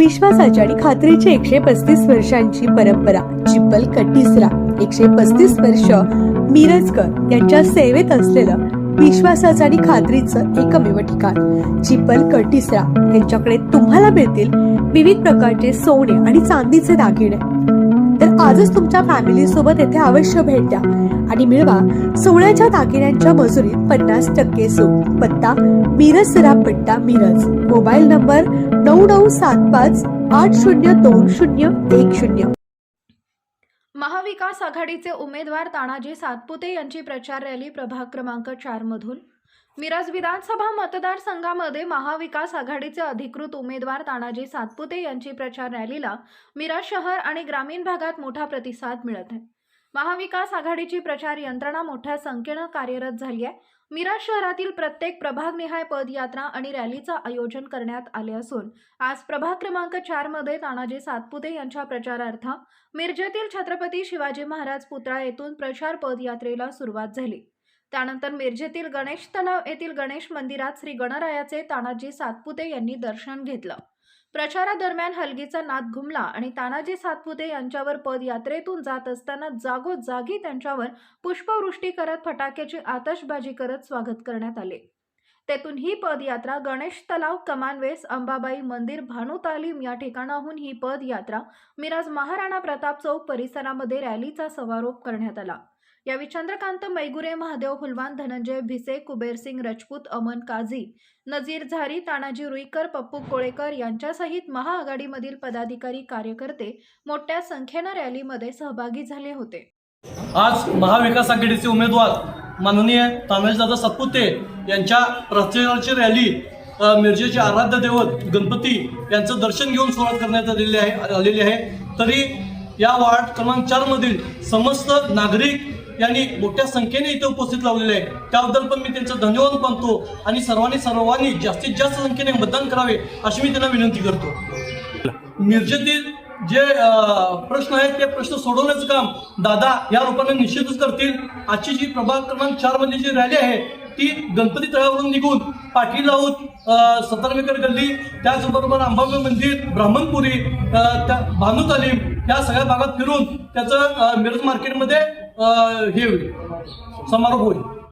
विश्वासाची आणि खात्रीची एकशे पस्तीस वर्षांची परंपरा चिपल कटिसरा. एकशे पस्तीस वर्ष मिरजकर यांच्या सेवेत असलेलं विश्वासाचं आणि खात्रीचं एकमेव ठिकाण. चिप्पल कटिसरा यांच्याकडे तुम्हाला मिळतील विविध प्रकारचे सोने आणि चांदीचे दागिने. तर आजच तुमच्या फॅमिली सोबत येथे अवश्य भेट द्या. आणि मिळवा सोहळ्याच्या दागिन्यांच्या मजुरीत पन्नास टक्के सूट. पत्ता मिरज सरापट्टा मिरज. मोबाईल नंबर नऊ नऊ सात पाच आठ शून्य दोन शून्य एक शून्य. महाविकास आघाडीचे उमेदवार तानाजी सातपुते यांची प्रचार रॅली प्रभाग क्रमांक चार मधून मिरज विधानसभा मतदारसंघामध्ये महाविकास आघाडीचे अधिकृत उमेदवार तानाजी सातपुते यांची प्रचार रॅलीला मिरज शहर आणि ग्रामीण भागात मोठा प्रतिसाद मिळत आहे. महाविकास आघाडीची प्रचार यंत्रणा मोठ्या संख्येनं कार्यरत झाली आहे. मिरज शहरातील प्रत्येक प्रभागनिहाय पदयात्रा आणि रॅलीचं आयोजन करण्यात आले असून आज प्रभाग क्रमांक चारमध्ये तानाजी सातपुते यांच्या प्रचारार्थ मिरजेतील छत्रपती शिवाजी महाराज पुतळा येथून प्रचार पदयात्रेला सुरुवात झाली. त्यानंतर मिरजेतील गणेश तलाव येथील गणेश मंदिरात श्री गणरायाचे तानाजी सातपुते यांनी दर्शन घेतलं. प्रचारादरम्यान हलगीचा नाद घुमला आणि तानाजी सातपुते यांच्यावर पदयात्रेतून जात असताना जागोजागी त्यांच्यावर पुष्पवृष्टी करत फटाक्याची आतषबाजी करत स्वागत करण्यात आले. तेथून ही पदयात्रा गणेश तलाव कमानवेस अंबाबाई मंदिर भानू तालीम या ठिकाणाहून ही पदयात्रा मिराज महाराणा प्रताप चौक परिसरामध्ये रॅलीचा समारोप करण्यात आला. यावेळी चंद्रकांत मैगुरे महादेव फुलवान धनंजय भिसे कुबेरसिंग रजपूत अमन काझी नजीर झारी तानाजी रुईकर पप्पू कोळेकर यांच्यासहित महाआघाडीमधील पदाधिकारी कार्यकर्ते मोठ्या संख्येनं रॅलीमध्ये सहभागी झाले होते. आज महाविकास आघाडीचे उमेदवार माननीय तानाजीदादा सातपुते यांच्या प्रचाराची रॅली मिरजेचे आराध्य दैवत गणपती यांचं दर्शन घेऊन सुरुवात करण्यात आलेली आहे आलेली आहे. तरी या वार्ड क्रमांक चारमधील समस्त नागरिक यांनी मोठ्या संख्येने इथे उपस्थित लावलेले आहे त्याबद्दल पण मी त्यांचं धन्यवाद मानतो आणि सर्वांनी सर्वांनी जास्तीत जास्त संख्येने मतदान करावे अशी मी त्यांना विनंती करतो. मिरजेतील जे प्रश्न आहेत ते प्रश्न सोडवण्याचं काम दादा या रूपाने निश्चितच करतील. आजची जी प्रभाग क्रमांक चारमध्ये जी रॅली आहे ती गणपती तळावरून निघून पाटील लाऊत सतरमेकर गल्ली त्याचबरोबर अंबाबाई मंदिर ब्राह्मणपुरी अ, त्या या सगळ्या भागात फिरून त्याचं मिरज मार्केटमध्ये हे होईल. समारोप होईल.